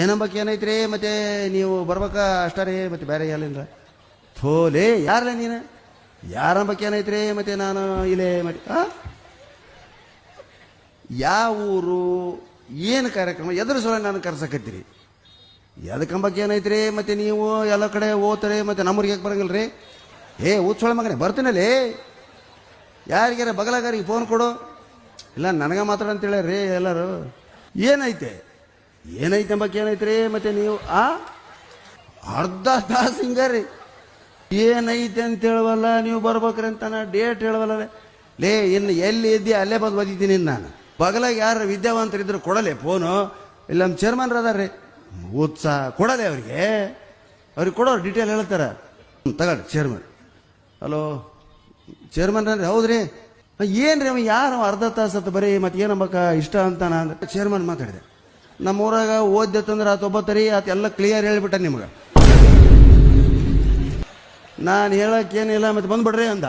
ಏನಂಬಕ್ಕೆ ಏನೈತ್ರಿ? ಮತ್ತೆ ನೀವು ಬರ್ಬೇಕಾ ಅಷ್ಟಾರೇ? ಮತ್ತೆ ಬೇರೆ ಎಲ್ಲಿಂದ ಥೋಲೆ ಯಾರಲ್ಲ ನೀನು? ಯಾರಂಬಕ್ಕೆ ಏನೈತ್ರಿ? ಮತ್ತೆ ನಾನು ಇಲ್ಲೇ ಮತ್ತೆ ಯಾವ ಊರು, ಏನು ಕಾರ್ಯಕ್ರಮ, ಎದ್ರ ಸಲ ನಾನು ಕರ್ಸಕತ್ತೀರಿ. ಎದಕ್ಕಂಬಕ್ಕೆ ಏನೈತ್ರಿ? ಮತ್ತೆ ನೀವು ಎಲ್ಲ ಕಡೆ ಓದ್ತಾರೆ, ಮತ್ತೆ ನಮ್ಮೂರಿಗೆ ಯಾಕೆ ಬರಂಗಿಲ್ಲ ರೀ ಏ ಊದ್ಸೊಳ ಮಗನೇ ಬರ್ತೀನಲ್ಲಿ ಯಾರಿಗಾರ ಬಗಲಗಾರಿಗೆ ಫೋನ್ ಕೊಡು. ಇಲ್ಲ, ನನಗೆ ಮಾತಾಡ ಅಂತೇಳಿ ರೀ ಎಲ್ಲರೂ. ಏನೈತೆ? ಏನೈತೆ ಬಗ್ಗೆ ಏನೈತ್ರಿ ಮತ್ತೆ ನೀವು, ಆ? ಅರ್ಧ ತಾಸು ಹಿಂಗಾರಿ ಏನೈತೆ ಅಂತ ಹೇಳುವಲ್ಲ, ನೀವು ಬರ್ಬೇಕ್ರಿ ಅಂತಾನ ಡೇಟ್ ಹೇಳುವಲ್ಲ ಲೇ, ಇನ್ನು ಎಲ್ಲಿ ಇದ್ದಿ, ಅಲ್ಲೇ ಬಂದು ಓದಿದ್ದೀನಿ ನಾನು. ಬಗಲಾಗ ಯಾರು ವಿದ್ಯಾವಂತರಿದ್ರು ಕೊಡಲೆ ಫೋನು ಇಲ್ಲ, ನಮ್ಮ ಚೇರ್ಮನ್ರು ಅದಾರ್ರಿ. ಉತ್ಸಾಹ ಕೊಡಲೆ ಅವ್ರಿಗೆ. ಅವ್ರಿಗೆ ಕೊಡೋರು ಡೀಟೇಲ್ ಹೇಳ್ತಾರೆ. ತಗೊಳ್ಳಿ ಚೇರ್ಮನ್ ಹಲೋ ಚೇರ್ಮನ್ ಅಂದ್ರೆ ಹೌದ್ರಿ? ಏನ್ರಿ ಅವ, ಯಾರು ಅರ್ಧ ತಾಸತ್ತು ಬರೀ ಮತ್ತೆ ಏನಂಬಕ ಇಷ್ಟ ಅಂತಾನ ಅಂದ್ರೆ ಚೇರ್ಮನ್ ಮಾತಾಡಿದೆ. ನಮ್ಮೂರಾಗ ಓದ್ದತ್ತಂದ್ರೆ ಆತ ಒಬ್ಬತ್ತರಿ ಆತ ಎಲ್ಲ ಕ್ಲಿಯರ್ ಹೇಳಿಬಿಟ್ಟ ನಿಮ್ಗೆ. ನಾನು ಹೇಳಕ್ಕೇನಿಲ್ಲ ಮತ್ತೆ ಬಂದ್ಬಿಡ್ರಿ ಅಂದ.